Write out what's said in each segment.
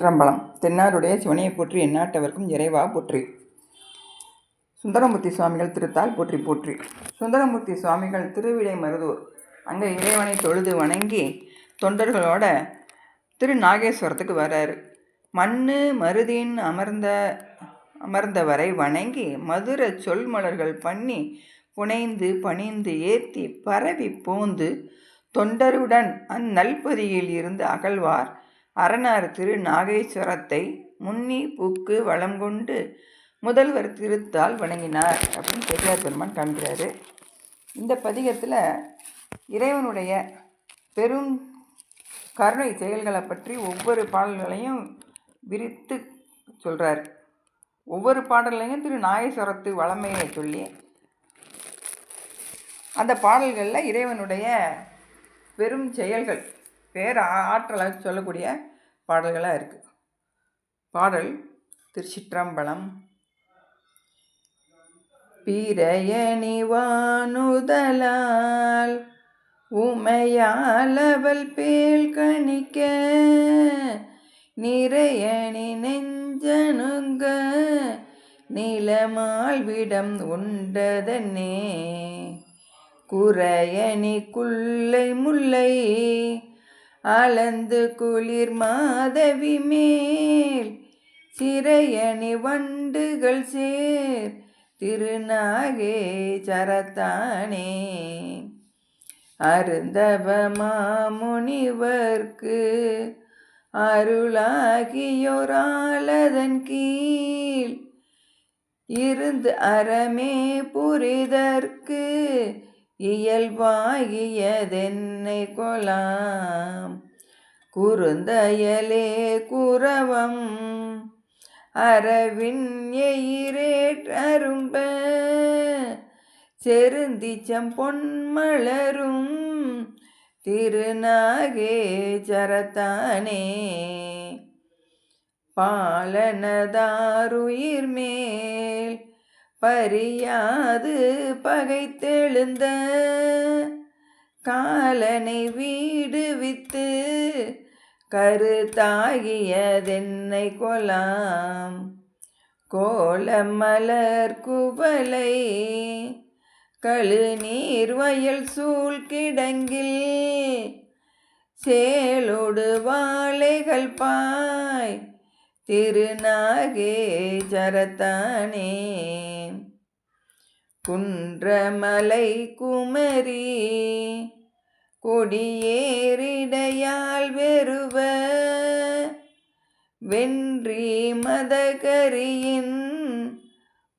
சிற்றம்பலம் தென்னாருடைய சிவனையை போற்றி எந்நாட்டவர்க்கும் இறைவா போற்றி. சுந்தரமூர்த்தி சுவாமிகள் திருத்தால் போற்றி போற்றி. சுந்தரமூர்த்தி சுவாமிகள் திருவிடை மருதூர். அங்கே இறைவனை தொழுது வணங்கி தொண்டர்களோட திருநாகேஸ்வரத்துக்கு வர்றாரு மண் மண்ணு மருதின் அமர்ந்த அமர்ந்தவரை வணங்கி மதுர சொல் மலர்கள் பண்ணி புனைந்து பணிந்து ஏத்தி பரவி போந்து தொண்டருடன் அந்நல்பதியில் இருந்து அகழ்வார். அரணார் திரு நாகேஸ்வரத்தை முன்னி பூக்கு வளம் கொண்டு முதல்வர் திருத்தால் வணங்கினார் அப்படின்னு பெரியார் பெருமான் காண்கிறாரு. இந்த பதிகத்தில் இறைவனுடைய பெரும் கருணை செயல்களை பற்றி ஒவ்வொரு பாடல்களையும் விரித்து சொல்கிறார் ஒவ்வொரு பாடல்லையும் திரு நாகேஸ்வரத்து வளமையை சொல்லி அந்த பாடல்களில் இறைவனுடைய பெரும் செயல்கள் பேர் ஆற்றலை சொல்லக்கூடிய பாடல்களாக இருக்குது பாடல் திருச்சிற்றம்பலம். பிறையணிவானுதலால் உமையாலவல் பேல் கணிக்க நிறையணி நெஞ்சனுங்க நிலமால்விடம் உண்டதன்னே? குறையணி குள்ளை முல்லை அளந்து குளிர் மாதவி மேல். சிறையணி வண்டுகள் சேர். திருநாகே சரத்தானே. அருந்தவ மாமுனிவர்க்கு அருளாகியோராலதன் கீழ். இருந்து அறமே புரிதற்கு இயல்பாகியதென்னை கொலாம். குறுந்தயலே குரவம் அரவின் எயிரேற்றரும்ப செருந்திச்சம் பொன்மலரும் திருநாகே சரத்தானே. பாலனதாருயிர் மேல் பரியாது பகைத்தெழுந்த காலனை வீடு வித்து கருத்தாகியதென்னை கொலாம். கோலமலர் குவலை கழுநீர் வயல் சூழ் கிடங்கில் சேலோடு வாழைகள் பாய். திருநாகே சரத்தானே குன்றமலை குமரி கொடியேறிடையால் வெறுவ வென்றி மதகரியின்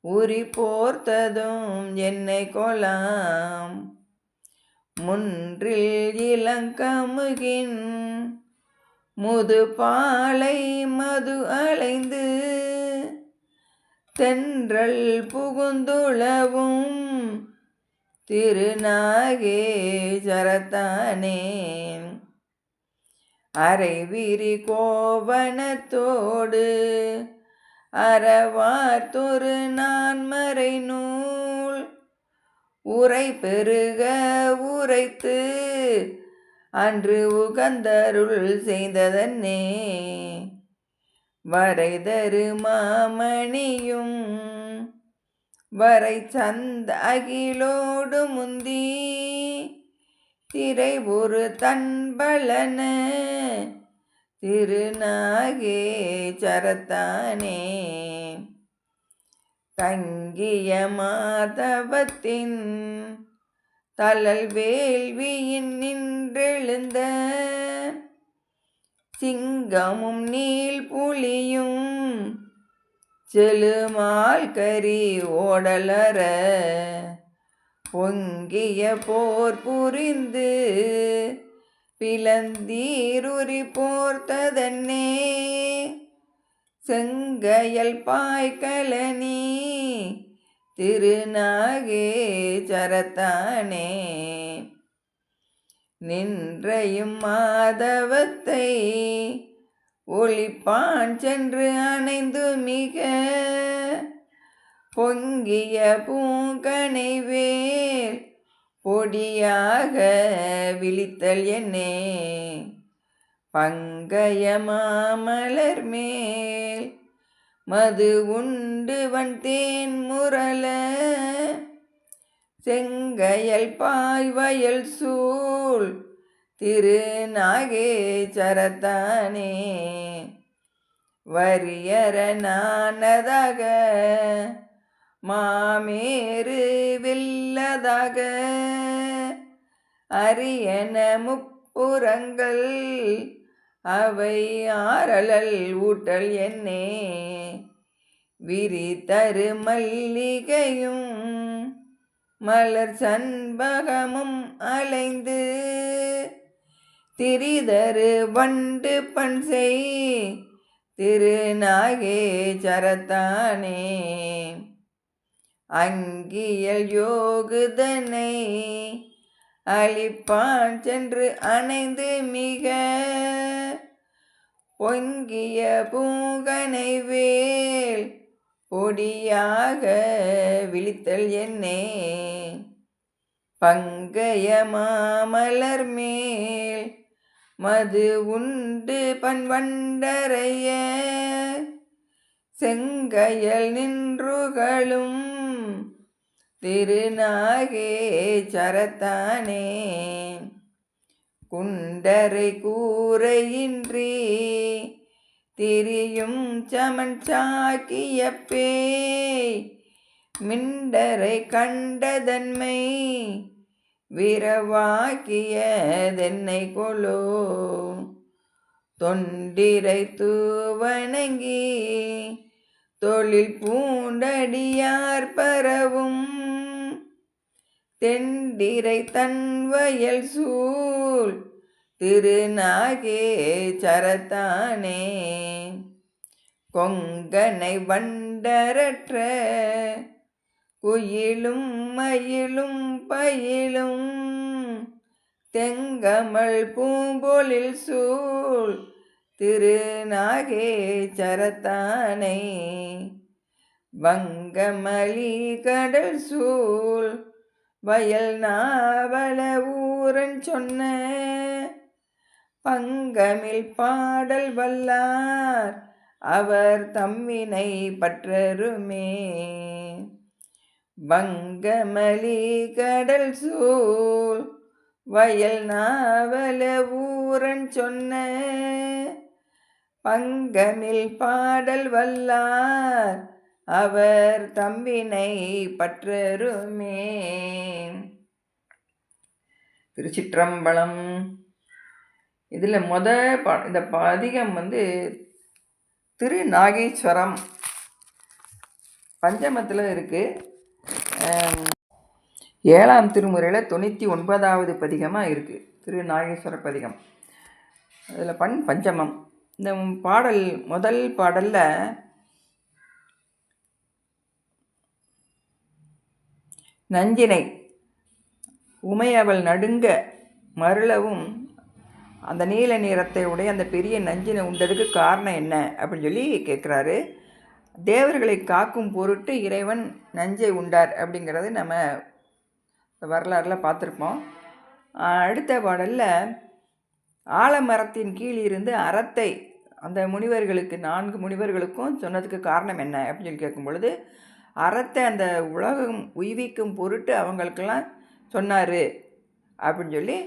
உரி போர்த்ததும் என்னை கொலாம். முன்றில் இளங்கமுகின் முது பாலை மது அலைந்து தென்றல் புகுந்துளவும் திருநாகே சரத்தானே. அரைவிரி கோவணத்தோடு அறவார்த்தொரு நான்மறை நூல் உரை பெருக உரைத்து அன்று உகந்தருள் செய்ததன்னே. வரைதரு மாமணியும் வரை சந்த அகிலோடு முந்தி. திரை ஒரு தன்பலன திருநாகே சரத்தானே. தங்கிய மாதவத்தின் தளல் வேள்வியின் நின்றெழுந்த சிங்கமும் நீல் புலியும் செலுமால் கரி ஓடலற பொங்கிய போர் புரிந்து பிளந்தீருரி போர்த்ததன்னே செங்கையல் பாய்கலனி திருநாகே சரத்தானே நின்றையும் மாதவத்தை ஒளிப்பான் சென்று அணைந்து மிக பொங்கிய பூங்கனை வேல் பொடியாக விழித்தல் என்னே. பங்கய மாமலர் மேல் மது உண்டு வந்தேன் முரல செங்கையல் பாய்வயல் சூழ் திருநாகேச்சரத்தானே வரியர நானதாக மாமேறு வில்லதாக. அரியன முப்புறங்கள் அவை ஆரலல் ஊட்டல் என்னே. விரி தரு மல்லிகையும் மலர் சண்பகமும் அலைந்து திரிதரு வண்டு பண் செய் திருநாகே சரத்தானே. அங்கியல் யோகுதனை அழிப்பான் சென்று அணைந்து மிக பொங்கிய பூங்கனை வேல் பொடியாக விழித்தல் என்னே. பங்கைய மாமலர் மேல் மது உண்டு பன்வண்டரைய. செங்கயல் நின்றுகளும் திருநாகே சரத்தானே. குண்டரை கூரையின்றி திரியும் சமன் சாக்கிய பேய் மிண்டரை கண்டதன்மை விரவாக்கியதென்னை கொலோ. தொண்டிரை தூவணங்கி தொழில் பூண்டடியார் பரவும் தெண்டிரை தன்வயல் சூழ் திருநாகே சரத்தானே கொங்கனை வண்டரற்ற குயிலும் மயிலும் பயிலும் தெங்கமல் பூம்பொழில் சூழ் திருநாகே சரத்தானை வங்கமலி கடல் சூழ் வயல் நாவல ஊரன் சொன்ன பங்கமில் பாடல் வல்லார் அவர் தம்மினை பற்றருமே. வங்கமலி கடல் சூழ் வயல் நாவல ஊரன் சொன்ன பங்கமில் பாடல் வல்லார் அவர் தம்பினை பற்றருமே. திருச்சிற்றம்பலம். இதில் மொத பா இந்த பதிகம் வந்து திருநாகேஸ்வரம். பஞ்சமத்தில் இருக்குது ஏழாம் திருமுறையில் தொண்ணூற்றி ஒன்பதாவது பதிகமாக இருக்குது திருநாகேஸ்வர பதிகம். அதில் பண் பஞ்சமம். இந்த பாடல் முதல் பாடலில் நஞ்சினை. உமை அவள் நடுங்க மருளவும் அந்த நீல நிறத்தை உடைய அந்த பெரிய நஞ்சினை உண்டதுக்கு காரணம் என்ன? அப்படின்னு சொல்லி கேட்குறாரு. தேவர்களை காக்கும் பொருட்டு இறைவன் நஞ்சை உண்டார் அப்படிங்கிறது நம்ம வரலாறில் பார்த்துருப்போம். அடுத்த பாடலில் ஆலமரத்தின் கீழ் இருந்து அறத்தை அந்த முனிவர்களுக்கு நான்கு முனிவர்களுக்கும் சொன்னதுக்கு காரணம் என்ன? அப்படின்னு சொல்லி கேட்கும் பொழுது அறத்தை அந்த உலகம் உய்விக்கும் பொருட்டு அவங்களுக்கெல்லாம் சொன்னார் அப்படின்னு சொல்லி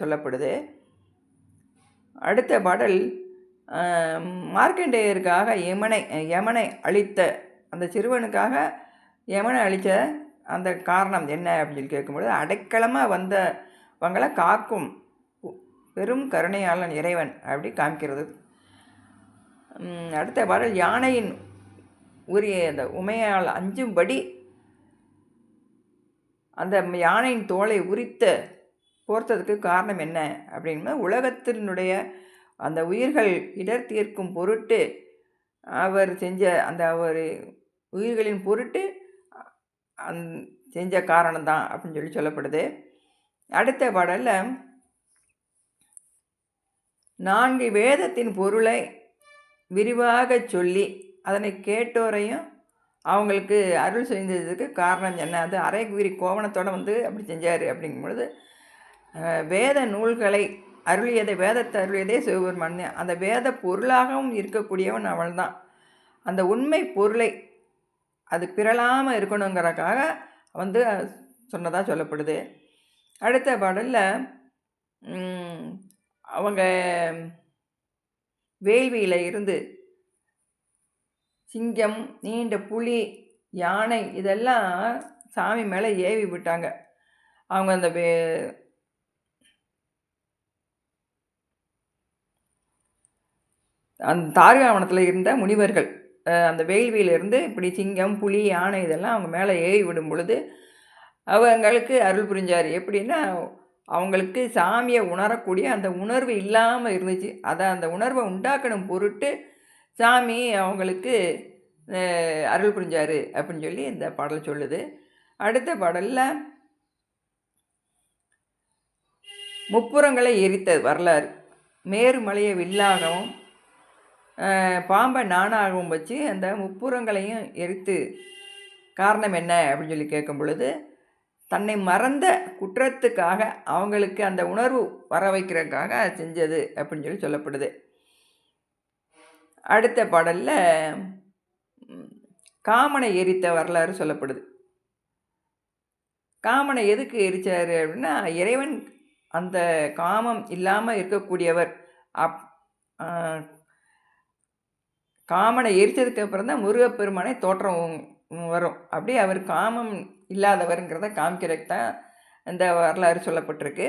சொல்லப்படுது. அடுத்த பாடல் மார்க்கண்டேயருக்காக யமனை யமனை அழித்த அந்த சிறுவனுக்காக யமனை அழித்த அந்த காரணம் என்ன அப்படின்னு சொல்லி கேட்கும்பொழுது அடைக்கலமாக வந்தவங்களை காக்கும் பெரும் கருணையாளன் இறைவன் அப்படி காமிக்கிறது. அடுத்த பாடல் யானையின் உரிய அந்த உமையால் அஞ்சும்படி அந்த யானையின் தோலை உரித்த போர்த்ததுக்கு காரணம் என்ன அப்படின்னா உலகத்தினுடைய அந்த உயிர்கள் இடர் தீர்க்கும் பொருட்டு அவர் செஞ்ச அந்த அவர் உயிர்களின் பொருட்டு அந் செஞ்ச காரணம்தான் அப்படின்னு சொல்லி சொல்லப்படுது. அடுத்த பாடலில் நான்கு வேதத்தின் பொருளை விரிவாக சொல்லி அதனை கேட்டோரையும் அவங்களுக்கு அருள் செஞ்சதுக்கு காரணம் என்ன? அது அரைகுவிரி கோவணத்தோடு வந்து அப்படி செஞ்சார். அப்படிங்கும் பொழுது வேத நூல்களை அருளியதை வேதத்தை அருளியதே சிவபெருமான். அந்த வேத பொருளாகவும் இருக்கக்கூடியவன் அவள் தான் அந்த உண்மை பொருளை அது பிறழாமல் இருக்கணுங்கிறக்காக வந்து சொன்னதாக சொல்லப்படுது. அடுத்த பாடலில் அவங்க வேள்வியில் இருந்து சிங்கம் நீண்ட புலி யானை இதெல்லாம் சாமி மேலே ஏவி விட்டாங்க. அவங்க அந்த அந்த தார்காவனத்தில் இருந்த முனிவர்கள் அந்த வேள்வியிலிருந்து இப்படி சிங்கம் புலி யானை இதெல்லாம் அவங்க மேலே ஏவி விடும் பொழுது அவங்களுக்கு அருள் புரிஞ்சார். எப்படின்னா அவங்களுக்கு சாமியை உணரக்கூடிய அந்த உணர்வு இல்லாமல் இருந்துச்சு. அதை அந்த உணர்வை உண்டாக்கணும் பொருட்டு சாமி அவங்களுக்கு அருள் புரிஞ்சார் அப்படின்னு சொல்லி இந்த பாடல் சொல்லுது. அடுத்த பாடலில் முப்புறங்களை எரித்த வரலாறு. மேருமலையை வில்லாகவும் பாம்பை நானாகவும் வச்சு அந்த முப்புறங்களையும் எரித்து காரணம் என்ன அப்படின்னு சொல்லி கேட்கும் பொழுது தன்னை மறந்த குற்றத்துக்காக அவங்களுக்கு அந்த உணர்வு வர வைக்கிறதுக்காக செஞ்சது அப்படின்னு சொல்லி சொல்லப்படுது. அடுத்த பாடலில் காமனை எரித்த வரலாறு சொல்லப்படுது. காமனை எதுக்கு எரித்தார் அப்படின்னா இறைவன் அந்த காமம் இல்லாமல் இருக்கக்கூடியவர் அப் காமனை எரித்ததுக்கு அப்புறம் தான் முருகப்பெருமானை தோற்றம் வரும் அப்படி அவர் காமம் இல்லாதவருங்கிறத காமிக்கிறதுக்கு தான் இந்த வரலாறு சொல்லப்பட்டிருக்கு.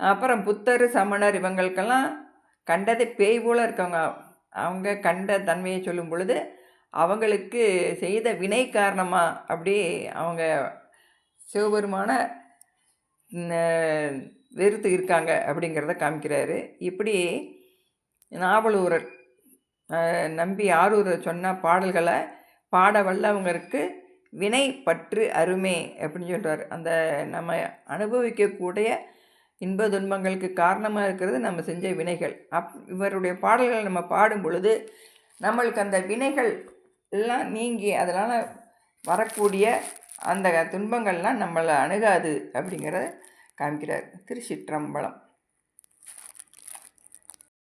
அப்புறம் புத்தர் சமணர் இவங்களுக்கெல்லாம் கண்டதை பேய் போல் இருக்கவங்க அவங்க கண்ட தன்மையை சொல்லும் பொழுது அவங்களுக்கு செய்த வினை காரணமாக அப்படி அவங்க சிவபெருமான வெறுத்து இருக்காங்க அப்படிங்கிறத காமிக்கிறாரு. இப்படி நாவலூரர் நம்பி ஆரூரர் சொன்ன பாடல்களை பாட வல்லவங்களுக்கு வினை பற்று அருமை அப்படின்னு சொல்கிறார் அந்த நம்ம அனுபவிக்கக்கூடிய இன்ப துன்பங்களுக்கு காரணமாக இருக்கிறது நம்ம செஞ்ச வினைகள். அப் இவருடைய பாடல்களை நம்ம பாடும் பொழுது நம்மளுக்கு அந்த வினைகள் எல்லாம் நீங்கி அதனால் வரக்கூடிய அந்த துன்பங்கள்லாம் நம்மளை அணுகாது அப்படிங்கிறத காமிக்கிறார் திருச்சிற்றம்பலம்.